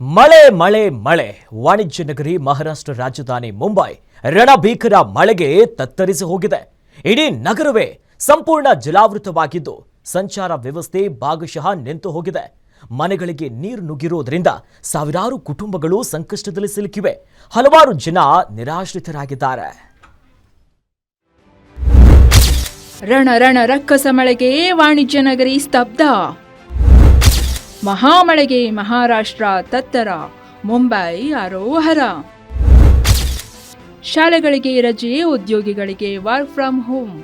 ಮಳೆ ಮಳೆ ಮಳೆ. ವಾಣಿಜ್ಯ ನಗರಿ ಮಹಾರಾಷ್ಟ್ರ ರಾಜಧಾನಿ ಮುಂಬೈ ರಣಭೀಕರ ಮಳೆಗೆ ತತ್ತರಿಸಿ ಹೋಗಿದೆ. ಇಡೀ ನಗರವೇ ಸಂಪೂರ್ಣ ಜಲಾವೃತವಾಗಿದ್ದು, ಸಂಚಾರ ವ್ಯವಸ್ಥೆ ಭಾಗಶಃ ನಿಂತು ಹೋಗಿದೆ. ಮನೆಗಳಿಗೆ ನೀರು ನುಗ್ಗಿರುವುದರಿಂದ ಸಾವಿರಾರು ಕುಟುಂಬಗಳು ಸಂಕಷ್ಟದಲ್ಲಿ ಸಿಲುಕಿವೆ. ಹಲವಾರು ಜನ ನಿರಾಶ್ರಿತರಾಗಿದ್ದಾರೆ. ರಣ ರಣ, ರಕ್ಕಸ ಮಳೆಗೆ ವಾಣಿಜ್ಯ ನಗರಿ ಸ್ತಬ್ಧ. ಮಹಾಮಳೆಗೆ ಮಹಾರಾಷ್ಟ್ರ, ತತ್ತರ, ಮುಂಬೈ ಆರೋಹರ ಶಾಲೆಗಳಿಗೆ ರಜೆ, ಉದ್ಯೋಗಿಗಳಿಗೆ ವರ್ಕ್ ಫ್ರಮ್ ಹೋಮ್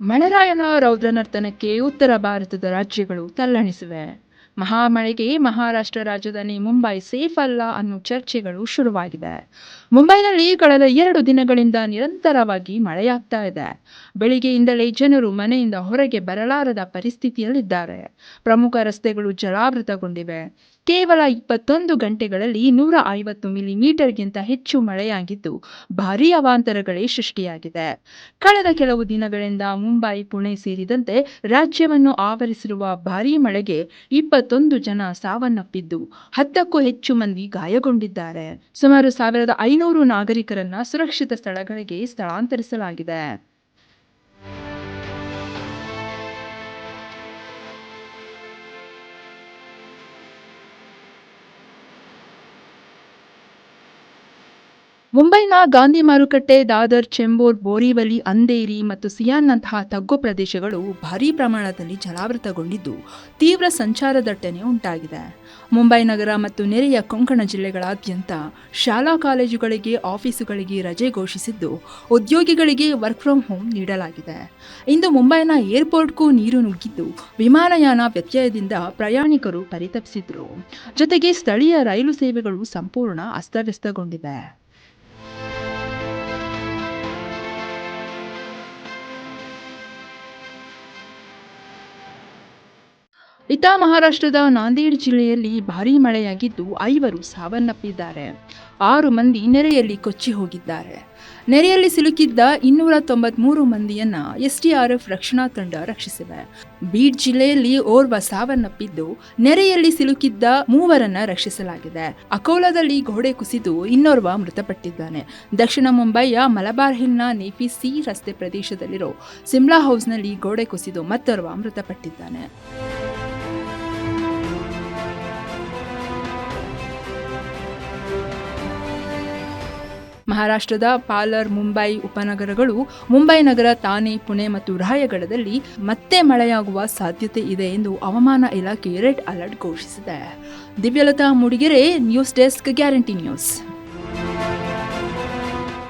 ಮಣರಾಯನ ರೌದ್ರನರ್ತನಕ್ಕೆ ಉತ್ತರ ಭಾರತದ ರಾಜ್ಯಗಳು ತಲ್ಲಣಿಸಿವೆ. ಮಹಾಮಳೆಗೆ ಮಹಾರಾಷ್ಟ್ರ ರಾಜಧಾನಿ ಮುಂಬೈ ಸೇಫ್ ಅಲ್ಲ ಅನ್ನೋ ಚರ್ಚೆಗಳು ಶುರುವಾಗಿದೆ. ಮುಂಬೈನಲ್ಲಿ ಕಳೆದ ಎರಡು ದಿನಗಳಿಂದ ನಿರಂತರವಾಗಿ ಮಳೆಯಾಗ್ತಾ ಇದೆ. ಬೆಳಿಗ್ಗೆಯಿಂದಲೇ ಜನರು ಮನೆಯಿಂದ ಹೊರಗೆ ಬರಲಾರದ ಪರಿಸ್ಥಿತಿಯಲ್ಲಿದ್ದಾರೆ. ಪ್ರಮುಖ ರಸ್ತೆಗಳು ಜಲಾವೃತಗೊಂಡಿವೆ. ಕೇವಲ ಇಪ್ಪತ್ತೊಂದು ಗಂಟೆಗಳಲ್ಲಿ ನೂರ ಐವತ್ತು ಮಿಲಿಮೀಟರ್ಗಿಂತ ಹೆಚ್ಚು ಮಳೆಯಾಗಿದ್ದು, ಭಾರೀ ಅವಾಂತರಗಳೇ ಸೃಷ್ಟಿಯಾಗಿದೆ. ಕಳೆದ ಕೆಲವು ದಿನಗಳಿಂದ ಮುಂಬೈ, ಪುಣೆ ಸೇರಿದಂತೆ ರಾಜ್ಯವನ್ನು ಆವರಿಸಿರುವ ಭಾರೀ ಮಳೆಗೆ ಇಪ್ಪತ್ತೊಂದು ಜನ ಸಾವನ್ನಪ್ಪಿದ್ದು ಹತ್ತಕ್ಕೂ ಹೆಚ್ಚು ಮಂದಿ ಗಾಯಗೊಂಡಿದ್ದಾರೆ. ಸುಮಾರು ಸಾವಿರದ ಐನೂರು ನಾಗರಿಕರನ್ನ ಸುರಕ್ಷಿತ ಸ್ಥಳಗಳಿಗೆ ಸ್ಥಳಾಂತರಿಸಲಾಗಿದೆ. ಮುಂಬೈನ ಗಾಂಧಿ ಮಾರುಕಟ್ಟೆ, ದಾದರ್, ಚೆಂಬೂರ್, ಬೋರಿವಲಿ ಅಂದೇರಿ ಮತ್ತು ಸಿಯಾನ್ನಂತಹ ತಗ್ಗು ಪ್ರದೇಶಗಳು ಭಾರೀ ಪ್ರಮಾಣದಲ್ಲಿ ಜಲಾವೃತಗೊಂಡಿದ್ದು ತೀವ್ರ ಸಂಚಾರ ದಟ್ಟಣೆ ಉಂಟಾಗಿದೆ. ಮುಂಬೈ ನಗರ ಮತ್ತು ನೆರೆಯ ಕೊಂಕಣ ಜಿಲ್ಲೆಗಳಾದ್ಯಂತ ಶಾಲಾ ಕಾಲೇಜುಗಳಿಗೆ ಆಫೀಸುಗಳಿಗೆ ರಜೆ ಘೋಷಿಸಿದ್ದು ಉದ್ಯೋಗಿಗಳಿಗೆ ವರ್ಕ್ ಫ್ರಮ್ ಹೋಮ್ ನೀಡಲಾಗಿದೆ. ಇಂದು ಮುಂಬೈನ ಏರ್ಪೋರ್ಟ್ಗೂ ನೀರು ನುಗ್ಗಿದ್ದು ವಿಮಾನಯಾನ ವ್ಯತ್ಯಯದಿಂದ ಪ್ರಯಾಣಿಕರು ಪರಿತಪಿಸಿದ್ರು. ಜೊತೆಗೆ ಸ್ಥಳೀಯ ರೈಲು ಸೇವೆಗಳು ಸಂಪೂರ್ಣ ಅಸ್ತವ್ಯಸ್ತಗೊಂಡಿವೆ ಇತ ಮಹಾರಾಷ್ಟ್ರದ ನಾಂದೇಡ್ ಜಿಲ್ಲೆಯಲ್ಲಿ ಭಾರೀ ಮಳೆಯಾಗಿದ್ದು ಐವರು ಸಾವನ್ನಪ್ಪಿದ್ದಾರೆ. ಆರು ಮಂದಿ ನೆರೆಯಲ್ಲಿ ಕೊಚ್ಚಿ ಹೋಗಿದ್ದಾರೆ. ನೆರೆಯಲ್ಲಿ ಸಿಲುಕಿದ್ದ ಇನ್ನೂರ ತೊಂಬತ್ಮೂರು ಮಂದಿಯನ್ನ ಎಸ್ಡಿಆರ್ಎಫ್ ರಕ್ಷಣಾ ತಂಡ ರಕ್ಷಿಸಿವೆ ಬೀಡ್ ಜಿಲ್ಲೆಯಲ್ಲಿ ಓರ್ವ ಸಾವನ್ನಪ್ಪಿದ್ದು ನೆರೆಯಲ್ಲಿ ಸಿಲುಕಿದ್ದ ಮೂವರನ್ನ ರಕ್ಷಿಸಲಾಗಿದೆ. ಅಕೋಲಾದಲ್ಲಿ ಗೋಡೆ ಕುಸಿದು ಇನ್ನೋರ್ವ ಮೃತಪಟ್ಟಿದ್ದಾನೆ. ದಕ್ಷಿಣ ಮುಂಬೈಯ ಮಲಬಾರ್ ಹಿಲ್ನ ನೇಫಿ ಸಿ ರಸ್ತೆ ಪ್ರದೇಶದಲ್ಲಿರೋ ಸಿಮ್ಲಾ ಹೌಸ್ನಲ್ಲಿ ಗೋಡೆ ಕುಸಿದು ಮತ್ತೋರ್ವ ಮೃತಪಟ್ಟಿದ್ದಾನೆ. ಮಹಾರಾಷ್ಟ್ರದ ಪಾಲರ್ ಮುಂಬೈ ಉಪನಗರಗಳು ಮುಂಬೈ ನಗರ ತಾನೆ ಪುಣೆ ಮತ್ತು ರಾಯಗಢದಲ್ಲಿ ಮತ್ತೆ ಮಳೆಯಾಗುವ ಸಾಧ್ಯತೆ ಇದೆ ಎಂದು ಹವಾಮಾನ ಇಲಾಖೆ ರೆಡ್ ಅಲರ್ಟ್ ಘೋಷಿಸಿದೆ. Divyalatha Mudigere, news desk, guarantee news.